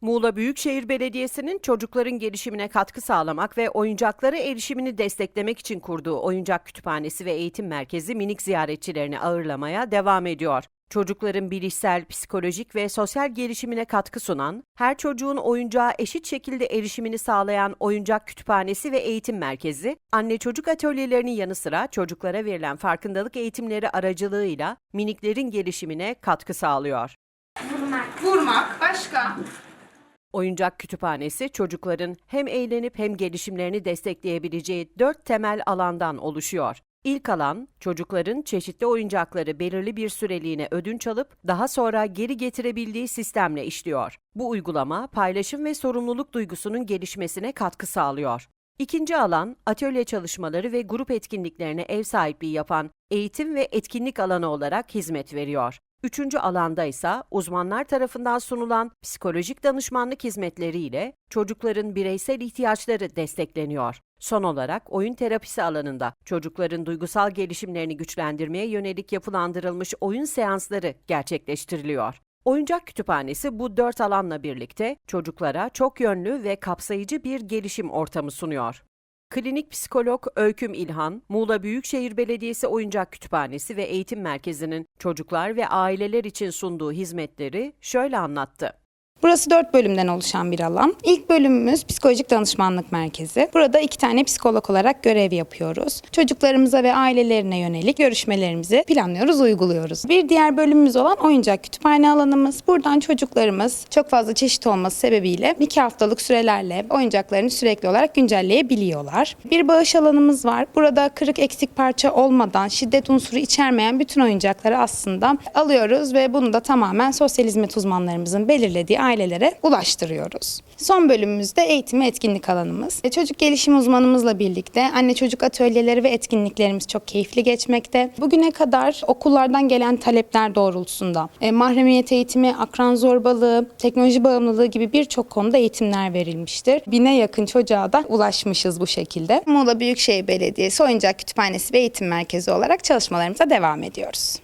Muğla Büyükşehir Belediyesi'nin çocukların gelişimine katkı sağlamak ve oyuncaklara erişimini desteklemek için kurduğu oyuncak kütüphanesi ve eğitim merkezi minik ziyaretçilerini ağırlamaya devam ediyor. Çocukların bilişsel, psikolojik ve sosyal gelişimine katkı sunan, her çocuğun oyuncağa eşit şekilde erişimini sağlayan oyuncak kütüphanesi ve eğitim merkezi, anne çocuk atölyelerinin yanı sıra çocuklara verilen farkındalık eğitimleri aracılığıyla miniklerin gelişimine katkı sağlıyor. Vurmak. Başka? Oyuncak kütüphanesi çocukların hem eğlenip hem gelişimlerini destekleyebileceği dört temel alandan oluşuyor. İlk alan, çocukların çeşitli oyuncakları belirli bir süreliğine ödünç alıp daha sonra geri getirebildiği sistemle işliyor. Bu uygulama paylaşım ve sorumluluk duygusunun gelişmesine katkı sağlıyor. İkinci alan, atölye çalışmaları ve grup etkinliklerine ev sahipliği yapan eğitim ve etkinlik alanı olarak hizmet veriyor. Üçüncü alanda ise uzmanlar tarafından sunulan psikolojik danışmanlık hizmetleriyle çocukların bireysel ihtiyaçları destekleniyor. Son olarak oyun terapisi alanında çocukların duygusal gelişimlerini güçlendirmeye yönelik yapılandırılmış oyun seansları gerçekleştiriliyor. Oyuncak kütüphanesi bu dört alanla birlikte çocuklara çok yönlü ve kapsayıcı bir gelişim ortamı sunuyor. Klinik psikolog Öyküm İlhan, Muğla Büyükşehir Belediyesi Oyuncak Kütüphanesi ve Eğitim Merkezi'nin çocuklar ve aileler için sunduğu hizmetleri şöyle anlattı. Burası dört bölümden oluşan bir alan. İlk bölümümüz psikolojik danışmanlık merkezi. Burada iki tane psikolog olarak görev yapıyoruz. Çocuklarımıza ve ailelerine yönelik görüşmelerimizi planlıyoruz, uyguluyoruz. Bir diğer bölümümüz olan oyuncak kütüphane alanımız. Buradan çocuklarımız çok fazla çeşit olması sebebiyle iki haftalık sürelerle oyuncaklarını sürekli olarak güncelleyebiliyorlar. Bir bağış alanımız var. Burada kırık eksik parça olmadan, şiddet unsuru içermeyen bütün oyuncakları aslında alıyoruz ve bunu da tamamen sosyal hizmet uzmanlarımızın belirlediği ailelere ulaştırıyoruz. Son bölümümüzde eğitim ve etkinlik alanımız. E, Çocuk gelişim uzmanımızla birlikte anne çocuk atölyeleri ve etkinliklerimiz çok keyifli geçmekte. Bugüne kadar okullardan gelen talepler doğrultusunda e, mahremiyet eğitimi, akran zorbalığı, teknoloji bağımlılığı gibi birçok konuda eğitimler verilmiştir. Bine yakın çocuğa da ulaşmışız bu şekilde. Muğla Büyükşehir Belediyesi Oyuncak Kütüphanesi ve Eğitim Merkezi olarak çalışmalarımıza devam ediyoruz.